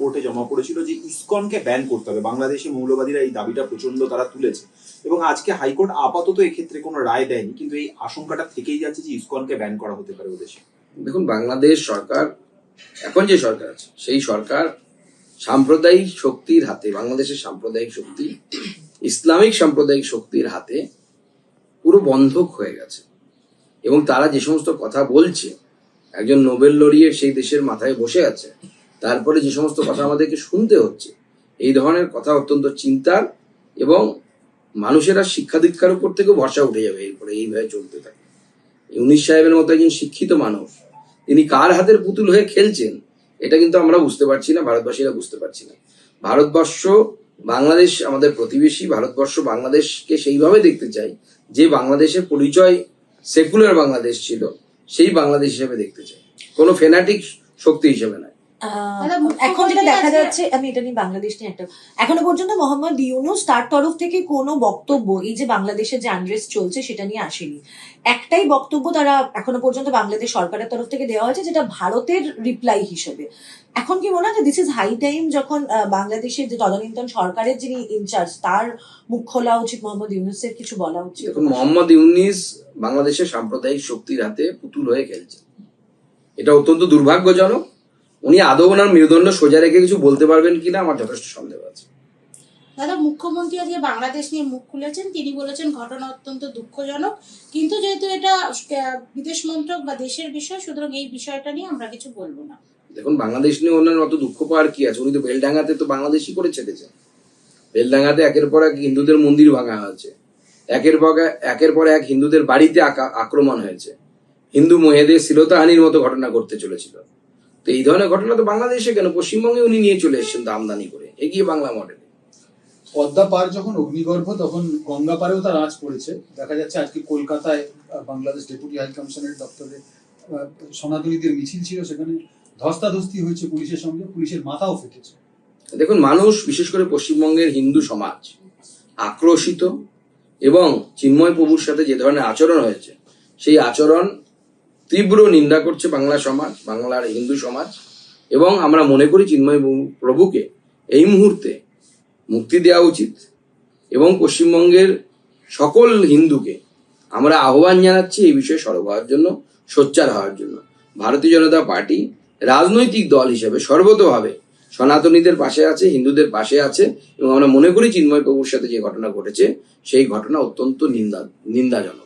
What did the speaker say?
কোর্টে জমা পড়েছিল যে ইসকনকে ব্যান করতে হবে। বাংলাদেশে মৌলবাদীরা এই দাবিটা প্রচণ্ড তারা তুলেছে। এবং আজকে হাইকোর্ট আপাতত এক্ষেত্রে কোনো রায় দেয়নি, কিন্তু এই আশঙ্কাটা থেকেই যাচ্ছে যে ইসকনকে ব্যান করা হতে পারে ওদেশে দেখুন, বাংলাদেশ সরকার, এখন যে সরকার আছে, সেই সরকার সাম্প্রদায়িক শক্তির হাতে, বাংলাদেশের সাম্প্রদায়িক শক্তি, ইসলামিক সাম্প্রদায়িক শক্তির হাতে পুরো বন্ধক হয়ে গেছে। এবং তারা যে সমস্ত কথা বলছে, একজন নোবেল লরিয়ে সেই দেশের মাথায় বসে আছে তারপরে যে সমস্ত কথা আমাদেরকে শুনতে হচ্ছে, এই ধরনের কথা অত্যন্ত চিন্তার এবং মানুষেরা শিক্ষা দীক্ষার উপর থেকেও ভরসা উঠে যাবে এরপরে এইভাবে চলতে থাকে। ইউনিস সাহেবের মতো একজন শিক্ষিত মানুষ, তিনি কার হাতের পুতুল হয়ে খেলছেন, এটা কিন্তু আমরা বুঝতে পারছি না, ভারতবাসীরা বুঝতে পারছি না। ভারতবর্ষ বাংলাদেশ, আমাদের প্রতিবেশী ভারতবর্ষ বাংলাদেশকে সেইভাবে দেখতে চাই যে বাংলাদেশের পরিচয় সেকুলার বাংলাদেশ ছিল, সেই বাংলাদেশ হিসেবে দেখতে চাই কোনো ফেনাটিক শক্তি হিসেবে নয়। এখন যেটা দেখা যাচ্ছে আমি এটা নিয়ে বাংলাদেশ নিয়ে একটা এখনও পর্যন্ত মোহাম্মদ ইউনুস তার তরফ থেকে কোনো বক্তব্য এই যে বাংলাদেশের যে আনরেস্ট চলছে সেটা নিয়ে আসেনি। একটাই বক্তব্য তারা এখনও পর্যন্ত বাংলাদেশ সরকারের তরফ থেকে দেওয়া হয়েছে যেটা ভারতের রিপ্লাই হিসেবে। এখন কি মনে হয় দিস ইজ হাই টাইম যখন আহ, বাংলাদেশের যে তদানীন্তন সরকারের যিনি ইনচার্জ তার মুখ খোলা উচিত মোহাম্মদ ইউনুসের কিছু বলা উচিত? মোহাম্মদ ইউনিস বাংলাদেশের সাম্প্রদায়িক শক্তির হাতে পুতুল হয়ে খেলছে এটা অত্যন্ত দুর্ভাগ্যজনক। উনি আদৌ ওনার মেরুদণ্ড সোজা রেখে কিছু বলতে পারবেন কিনা আমার যথেষ্ট সন্দেহ আছে। দাদা মুখ্যমন্ত্রী আজকে বাংলাদেশ নিয়ে মুখ খুলেছেন। তিনি বলেছেন ঘটনা অত্যন্ত দুঃখজনক। কিন্তু যেহেতু এটা বিদেশ মন্ত্রক বা দেশের বিষয় সুতরাং এই বিষয়টা নিয়ে আমরা কিছু বলব না। দেখুন বাংলাদেশ নিয়ে ওনার অত দুঃখ পাওয়ার কি আছে? উনি তো বেলডাঙ্গাতে তো বাংলাদেশই করে ছেড়েছেন। বেলডাঙ্গাতে একের পর এক হিন্দুদের মন্দির ভাঙা হয়েছে। একের পর একের পর এক হিন্দুদের বাড়িতে আক্রমণ হয়েছে। হিন্দু মহিলাদের শ্লীলতাহানির মতো ঘটনা ঘটতে চলেছিল। তো এই ধরনের ঘটনা তো বাংলাদেশে কেন? পশ্চিমবঙ্গে উনি নিয়ে চলে এসেছেন তো আমদানি করে। এগিয়ে বাংলা মডেল পদ্মা পার যখন অগ্নিগর্ভ তখন গঙ্গা পারেও তার আঁচ পড়েছে। দেখা যাচ্ছে আজকে কলকাতায় বাংলাদেশ ডেপুটি হাই কমিশনের দপ্তরে সনাতনীদের মিছিল ছিল সেখানে ধস্তাধস্তি হয়েছে পুলিশের সঙ্গে পুলিশের মাথাও ফেটেছে। দেখুন মানুষ বিশেষ করে পশ্চিমবঙ্গের হিন্দু সমাজ আক্রোশিত এবং চিন্ময় প্রভুর সাথে যে ধরনের আচরণ হয়েছে সেই আচরণ তীব্র নিন্দা করছে বাংলা সমাজ, বাংলার হিন্দু সমাজ, এবং আমরা মনে করি চিন্ময় প্রভুকে এই মুহূর্তে মুক্তি দেওয়া উচিত এবং পশ্চিমবঙ্গের সকল হিন্দুকে আমরা আহ্বান জানাচ্ছি এই বিষয়ে সরব হওয়ার জন্য, সোচ্চার হওয়ার জন্য। ভারতীয় জনতা পার্টি রাজনৈতিক দল হিসেবে সর্বতভাবে সনাতনীদের পাশে আছে, হিন্দুদের পাশে আছে, এবং আমরা মনে করি চিন্ময় প্রভুর সাথে যে ঘটনা ঘটেছে, সেই ঘটনা অত্যন্ত নিন্দা নিন্দাজনক।